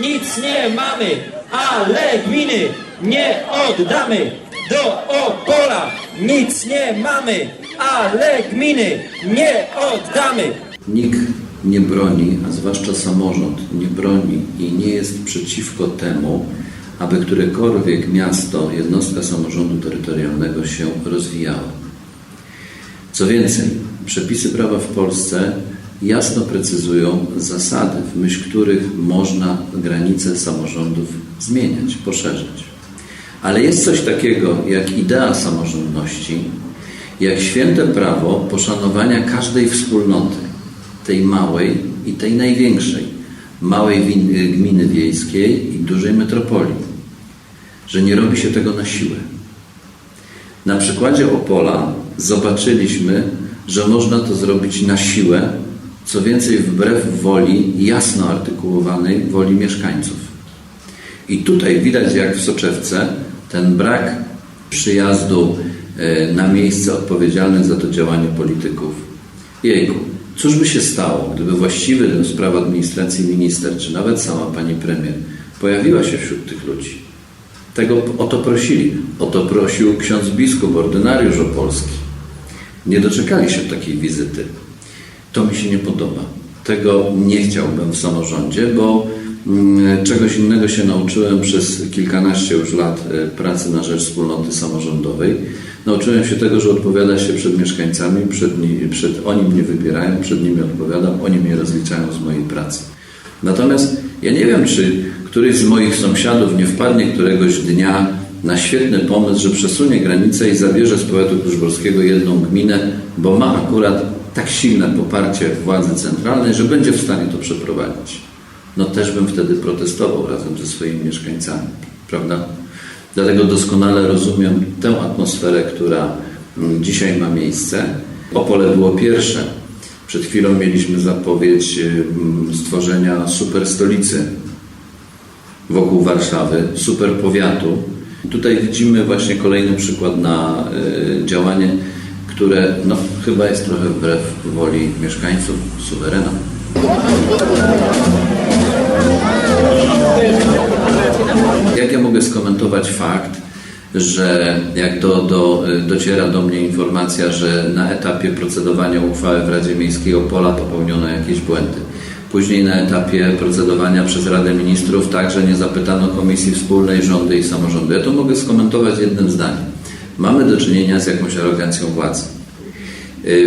nic nie mamy, ale gminy nie oddamy. Do Opola nic nie mamy, ale gminy nie oddamy. Nikt nie broni, a zwłaszcza samorząd nie broni i nie jest przeciwko temu, aby którekolwiek miasto, jednostka samorządu terytorialnego się rozwijała. Co więcej, przepisy prawa w Polsce jasno precyzują zasady, w myśl których można granice samorządów zmieniać, poszerzać. Ale jest coś takiego jak idea samorządności, jak święte prawo poszanowania każdej wspólnoty, tej małej i tej największej, małej gminy wiejskiej i dużej metropolii, że nie robi się tego na siłę. Na przykładzie Opola zobaczyliśmy, że można to zrobić na siłę, co więcej wbrew woli jasno artykułowanej woli mieszkańców. I tutaj widać, jak w soczewce, ten brak przyjazdu e, na miejsce odpowiedzialnych za to działanie polityków. Jejku, cóż by się stało, gdyby właściwy do spraw administracji minister, czy nawet sama pani premier, pojawiła się wśród tych ludzi? Tego o to prosili. O to prosił ksiądz biskup, ordynariusz opolski. Nie doczekali się takiej wizyty. To mi się nie podoba. Tego nie chciałbym w samorządzie, bo mm, czegoś innego się nauczyłem przez kilkanaście już lat e, pracy na rzecz wspólnoty samorządowej. Nauczyłem się tego, że odpowiada się przed mieszkańcami, przed, ni- przed, oni mnie wybierają, przed nimi odpowiadam, oni mnie rozliczają z mojej pracy. Natomiast ja nie wiem, czy któryś z moich sąsiadów nie wpadnie któregoś dnia na świetny pomysł, że przesunie granicę i zabierze z powiatu kurzborskiego jedną gminę, bo ma akurat tak silne poparcie władzy centralnej, że będzie w stanie to przeprowadzić. No też bym wtedy protestował razem ze swoimi mieszkańcami, prawda? Dlatego doskonale rozumiem tę atmosferę, która mm, dzisiaj ma miejsce. Opole było pierwsze. Przed chwilą mieliśmy zapowiedź mm, stworzenia super stolicy wokół Warszawy, super powiatu. Tutaj widzimy właśnie kolejny przykład na y, działanie, które no, chyba jest trochę wbrew woli mieszkańców, suwerena. Jak ja mogę skomentować fakt, że jak do, do, dociera do mnie informacja, że na etapie procedowania uchwały w Radzie Miejskiej Opola popełniono jakieś błędy. Później na etapie procedowania przez Radę Ministrów także nie zapytano Komisji Wspólnej Rządy i Samorządu. Ja to mogę skomentować jednym zdaniem. Mamy do czynienia z jakąś arogancją władzy.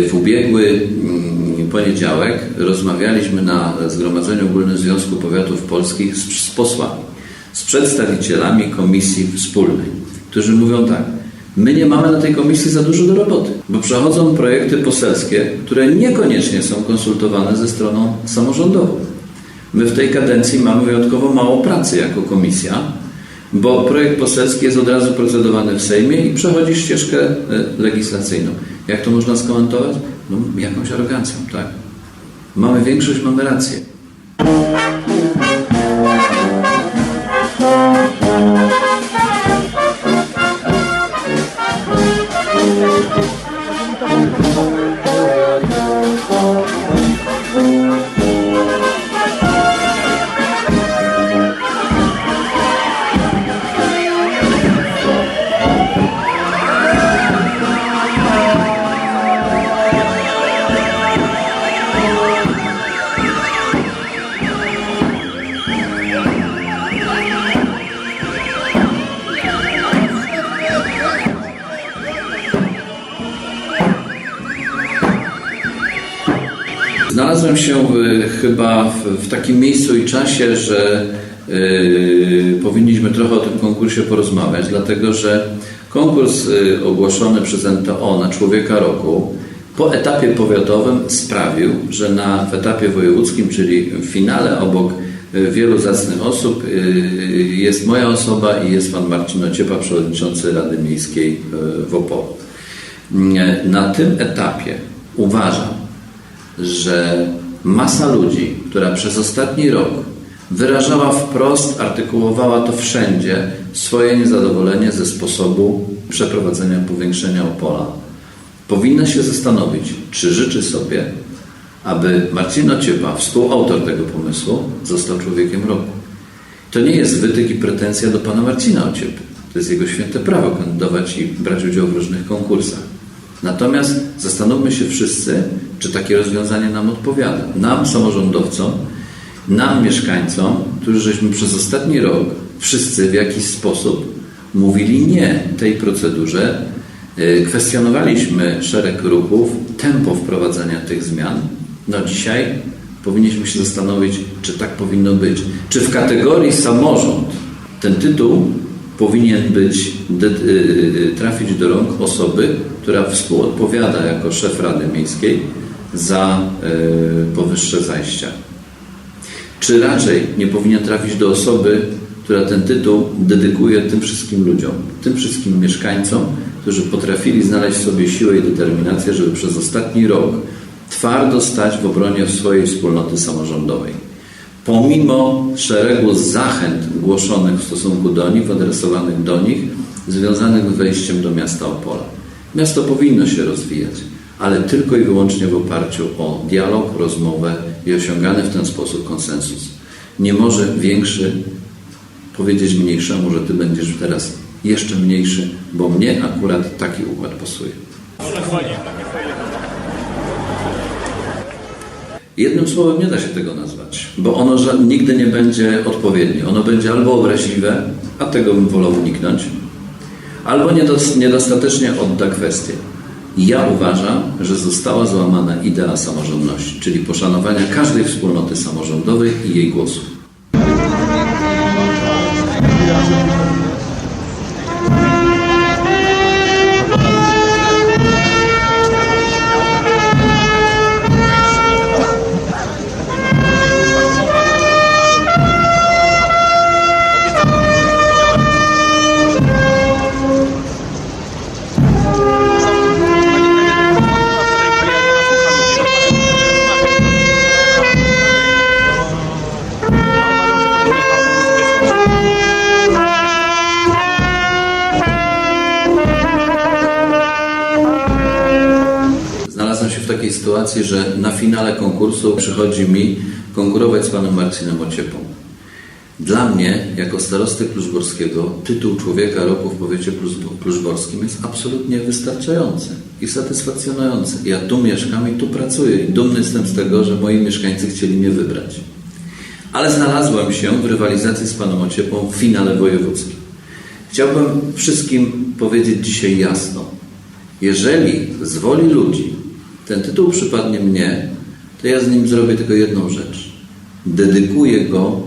W ubiegły mm, poniedziałek rozmawialiśmy na Zgromadzeniu Ogólnym Związku Powiatów Polskich z, z posłami, z przedstawicielami Komisji Wspólnej, którzy mówią tak, my nie mamy na tej komisji za dużo do roboty, bo przechodzą projekty poselskie, które niekoniecznie są konsultowane ze stroną samorządową. My w tej kadencji mamy wyjątkowo mało pracy jako komisja, bo projekt poselski jest od razu procedowany w Sejmie i przechodzi ścieżkę e, legislacyjną. Jak to można skomentować? No, jakąś arogancją, tak. Mamy większość, mamy rację. Znalazłem się chyba w, w takim miejscu i czasie, że y, powinniśmy trochę o tym konkursie porozmawiać, dlatego że konkurs y, ogłoszony przez NTO na Człowieka Roku po etapie powiatowym sprawił, że na w etapie wojewódzkim, czyli w finale obok y, wielu zacnych osób jest moja osoba i jest pan Marcin Ociepa, przewodniczący Rady Miejskiej w Opolu. Na tym etapie uważam, że masa ludzi, która przez ostatni rok wyrażała wprost, artykułowała to wszędzie swoje niezadowolenie ze sposobu przeprowadzenia powiększenia Opola, powinna się zastanowić, czy życzy sobie, aby Marcin Ociepa, współautor tego pomysłu, został człowiekiem roku. To nie jest wytyk i pretensja do pana Marcina Ociepy. To jest jego święte prawo kandydować i brać udział w różnych konkursach. Natomiast zastanówmy się wszyscy, czy takie rozwiązanie nam odpowiada. Nam, samorządowcom, nam, mieszkańcom, którzy żeśmy przez ostatni rok wszyscy w jakiś sposób mówili nie tej procedurze, y, kwestionowaliśmy szereg ruchów, tempo wprowadzania tych zmian. No dzisiaj powinniśmy się zastanowić, czy tak powinno być. Czy w kategorii samorząd ten tytuł powinien być, y, y, trafić do rąk osoby, która współodpowiada jako szef Rady Miejskiej za y, powyższe zajścia. Czy raczej nie powinien trafić do osoby, która ten tytuł dedykuje tym wszystkim ludziom, tym wszystkim mieszkańcom, którzy potrafili znaleźć w sobie siłę i determinację, żeby przez ostatni rok twardo stać w obronie swojej wspólnoty samorządowej. Pomimo szeregu zachęt głoszonych w stosunku do nich, adresowanych do nich, związanych z wejściem do miasta Opola. Miasto powinno się rozwijać, ale tylko i wyłącznie w oparciu o dialog, rozmowę i osiągany w ten sposób konsensus. Nie może większy powiedzieć mniejszemu, że ty będziesz teraz jeszcze mniejszy, bo mnie akurat taki układ pasuje. Jednym słowem nie da się tego nazwać, bo ono nigdy nie będzie odpowiednie. Ono będzie albo obraźliwe, a tego bym wolał uniknąć, albo niedos- niedostatecznie odda kwestię. Ja uważam, że została złamana idea samorządności, czyli poszanowania każdej wspólnoty samorządowej i jej głosu. W takiej sytuacji, że na finale konkursu przychodzi mi konkurować z panem Marcinem Ociepą. Dla mnie, jako starosty Kluczborskiego, tytuł Człowieka Roku w powiecie kluczbo- kluczborskim jest absolutnie wystarczający i satysfakcjonujący. Ja tu mieszkam i tu pracuję i dumny jestem z tego, że moi mieszkańcy chcieli mnie wybrać. Ale znalazłem się w rywalizacji z panem Ociepą w finale wojewódzkim. Chciałbym wszystkim powiedzieć dzisiaj jasno. Jeżeli z woli ludzi ten tytuł przypadnie mnie, to ja z nim zrobię tylko jedną rzecz. Dedykuję go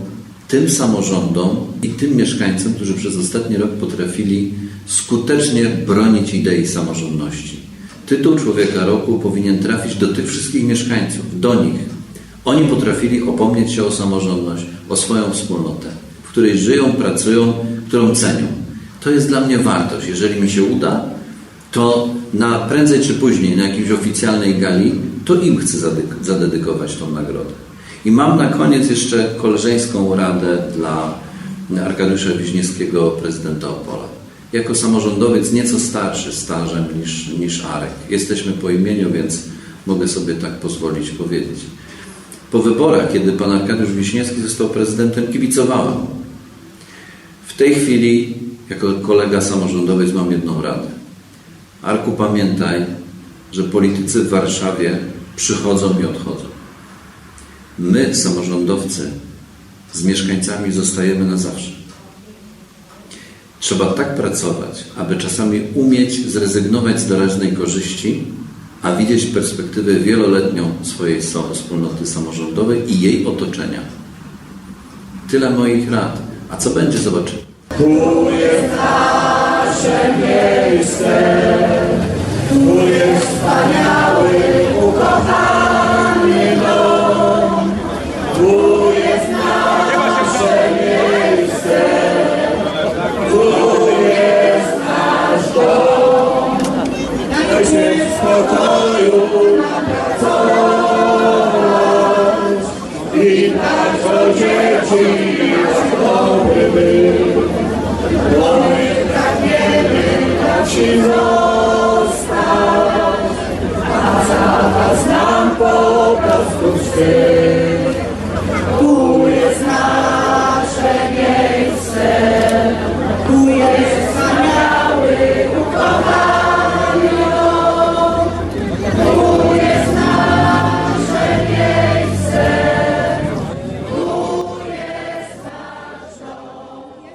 tym samorządom i tym mieszkańcom, którzy przez ostatni rok potrafili skutecznie bronić idei samorządności. Tytuł Człowieka Roku powinien trafić do tych wszystkich mieszkańców, do nich. Oni potrafili opomnieć się o samorządność, o swoją wspólnotę, w której żyją, pracują, którą cenią. To jest dla mnie wartość. Jeżeli mi się uda, to na prędzej czy później, na jakiejś oficjalnej gali, to im chcę zadedykować tą nagrodę. I mam na koniec jeszcze koleżeńską radę dla Arkadiusza Wiśniewskiego, prezydenta Opola. Jako samorządowiec nieco starszy stażem niż, niż Arek. Jesteśmy po imieniu, więc mogę sobie tak pozwolić powiedzieć. Po wyborach, kiedy pan Arkadiusz Wiśniewski został prezydentem, kibicowałem. W tej chwili, jako kolega samorządowiec, mam jedną radę. Arku, pamiętaj, że politycy w Warszawie przychodzą i odchodzą. My, samorządowcy, z mieszkańcami zostajemy na zawsze. Trzeba tak pracować, aby czasami umieć zrezygnować z doraźnej korzyści, a widzieć perspektywę wieloletnią swojej wspólnoty samorządowej i jej otoczenia. Tyle moich rad. A co będzie, zobaczymy. Tu jest wspaniały, ukochany dom. Tu jest nasze miejsce. Tu jest nasz dom. Daj się w spokoju pracować. I tak dzieci był. Bo my tak wiemy, jak się. Nam po prostu wstyd.